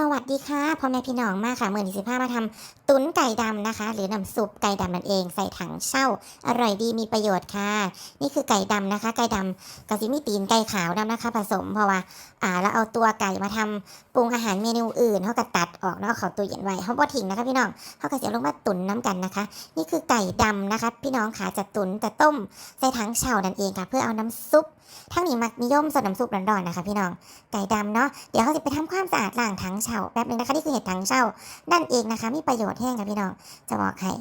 สวัสดีค่ะพ่อแม่พี่น้องมาค่ะเมื่อนี้สิพามาทำตุ๋นไก่ดำนะคะ หรือน้ำซุปไก่ดำนั่นเองใส่ถังเช่า อร่อยดีมีประโยชน์ค่ะ นี่คือไก่ดำนะคะ ไก่ดำกะสิมีตีนไก่ขาวนำนะคะ ผสมเพราะว่าอ่าเราเอาตัวไก่มาทำปรุงอาหารเมนูอื่นเขาก็ตัดออกเนาะเขาตู้เย็นไว้เขาบ่ทิ้งนะคะ พี่น้องเขาก็เสียลงมาตุ๋นน้ำกันนะคะ นี่คือไก่ดำนะคะ พี่น้องขาจะตุ๋นจะต้มใส่ถังเช่านั่นเองค่ะ เพื่อเอาน้ำซุปทั้งนี้มักนิยมสดน้ำซุปร้อนๆนะคะ พี่น้องไก่ดำเนาะเดี๋ยวเขาจะไปทำความสะอาดล้างถังเช่าแป๊บนึงนะคะนี่คือเห็ดถังเช่านั่นเองนะคะมีประโยชน์แห้งค่ะพี่น้องจะบอกให้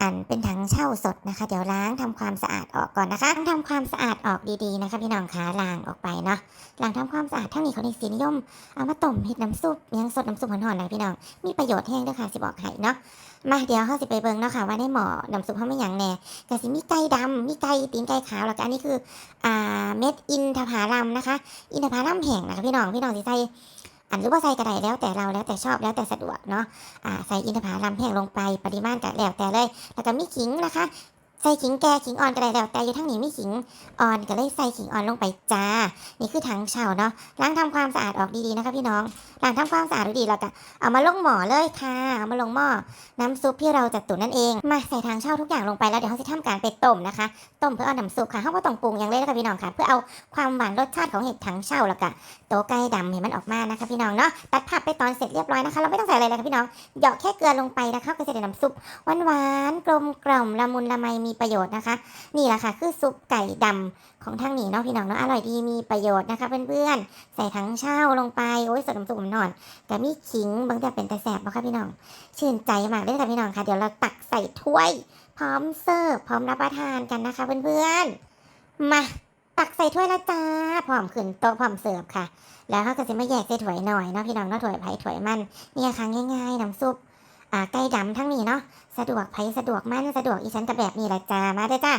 อันเป็นถังเช่าสดนะคะ เดี๋ยวล้างทำความสะอาดออกก่อนนะคะทำความสะอาดออกดีๆนะคะพี่น้องคะล้างออกไปเนาะล้างทำความสะอาดทั้งนี้เขาในสีนิยมเอามาต้มเห็ดน้ำซุปยังสดน้ำซุปหอนๆนะพี่น้องมีประโยชน์แห้งด้วยค่ะสิบอกให้เนาะมาเดี๋ยวเขาสิไปเบิ่งเนาะค่ะว่าในหมอน้ำซุปเขาไม่หยังแน่ก็สิมีไก่ดำมีไก่ตีนไก่ขาวแล้วก็อันนี้คืออ่าเม็ดอินทผลัมนะคะ อินทผลัมแห้งนะคะพี่น้องพี่น้องสิใส่ อันหรือว่าใส่กระไดแล้วแต่เราแล้วแต่ชอบแล้วแต่สะดวกเนาะอ่าใส่อินทผลัมแห้งลงไปปริมาณก็แล้วแต่เลย แล้วก็มีขิงนะคะใส่ขิงแก่ขิงอ่อนก็ได้แล้วแต่อยู่ทั้งนี้มีขิงอ่อนก็เลยใส่ขิงอ่อนลงไปจ้า นี่คือถังเช่าเนาะล้างทำความสะอาดออกดีๆนะคะพี่น้อง ล้างทำความสะอาดดีๆแล้วก็เอามาลงหม้อเลยค่ะ เอามาลงหม้อน้ำซุปที่เราจะตุ๋นนั่นเอง มาใส่ถังเช่าทุกอย่างลงไปแล้วเดี๋ยวเขาจะทำการไปต้มนะคะ ต้มเพื่อเอาน้ำซุปค่ะเขาก็ต้องปรุงอย่างเลยนะคะพี่น้องค่ะ เพื่อเอาความหวานรสชาติของเห็ดถังเช่าแล้วก็โต๊ะไก่ดำเห็นมันออกมานะคะพี่น้องเนาะ ตัดภาพไปตอนเสร็จเรียบร้อยนะคะ เราไม่ต้องใส่อะไรเลยค่ะพี่น้องเหยาะแค่เกลือลงไปนะคะก็จะได้น้ำซุปหวานหวานกลมกล่อมละมุนละไมมีประโยชน์นะคะ นี่แหละค่ะคือซุปไก่ดำของทางนี้เนาะพี่น้องเนาะอร่อยดีมีประโยชน์นะคะ เพื่อนๆใส่ทั้งเช่าลงไปโอ้ยสดน้ำซุปนอนแต่มีขิงบางแต่เป็นแต่แสบนะคะพี่น้อง ชื่นใจมากเลยค่ะพี่น้องค่ะ เดี๋ยวเราตักใส่ถ้วย พร้อมเสิร์ฟพร้อมรับประทานกันนะคะ เพื่อนๆ มาตักใส่ถ้วยและจ้าพร้อมขึ้นโต๊ะพร้อมเสิร์ฟค่ะ แล้วเขาก็จะมาแยกใส่ถ้วยหน่อยเนาะพี่น้องเนาะถ้วยไผ่ถ้วยมันเนี่ยค่ะง่ายๆน้ำซุปอ่าไก่ดำทั้งนี้เนาะสะดวกไผ่สะดวกมันสะดวกอีฉันกับแบบนี้แหละจ้ามาเด้จ้า